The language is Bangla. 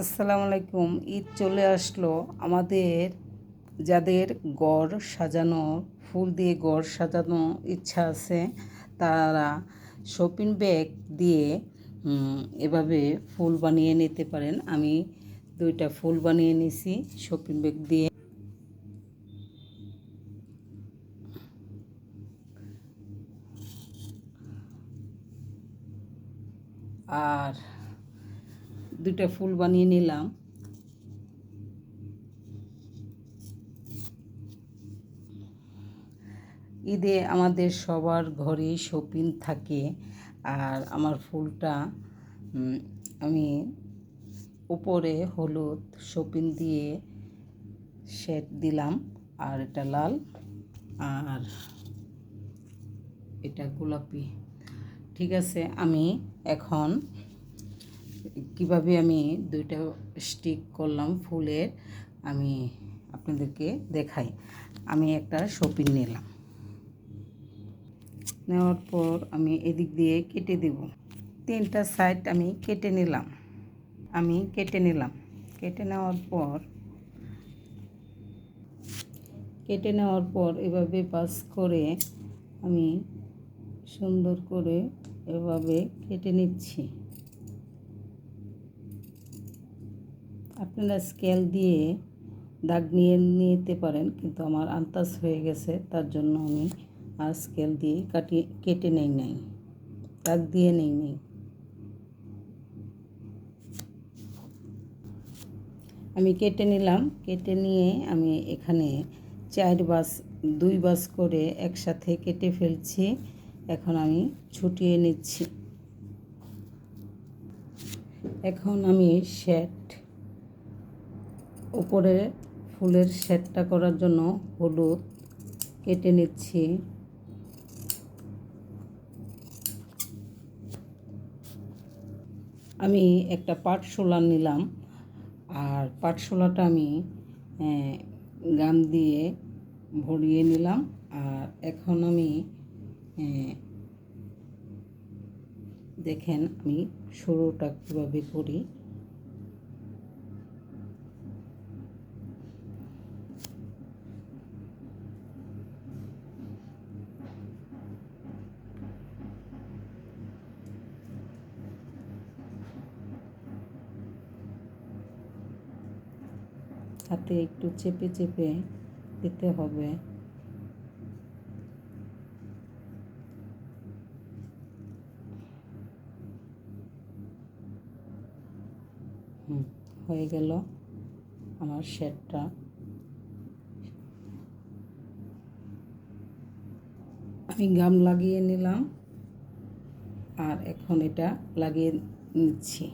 আসসালামু আলাইকুম। ঈদ চলে আসলো। আমাদের যাদের গড় সাজানো, ফুল দিয়ে গড় সাজানো ইচ্ছা আছে, তারা শপিং ব্যাগ দিয়ে এভাবে ফুল বানিয়ে নিতে পারেন। আমি দুইটা ফুল বানিয়ে নিছি শপিং ব্যাগ দিয়ে। আর দুইটা ফুল বানিয়ে নিলাম। ঈদে আমাদের সবার ঘরেই শপিং থাকে আর আমার ফুলটা আমি উপরে হলুদ শপিং দিয়ে শেড দিলাম আর এটা লাল আর এটা গোলাপি। ঠিক আছে, আমি এখন কীভাবে আমি দুইটা স্টিক করলাম ফুলের, আমি আপনাদেরকে দেখাই। আমি একটা শপিং নিলাম। নেওয়ার পর আমি এদিক দিয়ে কেটে দেব। তিনটা সাইড আমি কেটে নিলাম। আমি কেটে নিলাম। কেটে নেওয়ার পর, কেটে নেওয়ার পর এভাবে পাস করে আমি সুন্দর করে এভাবে কেটে নিচ্ছি। আপনারা স্কেল দিয়ে দাগ নিয়ে নিতে পারেন, কিন্তু আমার আন্তাজ হয়ে গেছে, তার জন্য আমি আর স্কেল দিয়ে কাটিয়ে কেটে নেই নাই, দাগ দিয়ে নেই নেই। আমি কেটে নিলাম, কেটে নিয়ে আমি এখানে চার বাস, দুই বাস করে একসাথে কেটে ফেলছি, এখন আমি ছুটিয়ে নিচ্ছি। এখন আমি শেড উপরে ফুলের শেডটা করার জন্য হলুদ কেটে নিচ্ছি। আমি একটা পাটশোলা নিলাম আর পাটশোলাটা আমি আহ, গাম দিয়ে ভরিয়ে নিলাম আর এখন আমি দেখেন আমি শুরুটা কীভাবে করি। হাতে একটু চেপে চেপে দিতে হবে। হয়ে গেল আমার শেডটা আমি গাম লাগিয়ে নিলাম আর এখন এটা লাগিয়ে নিচ্ছি।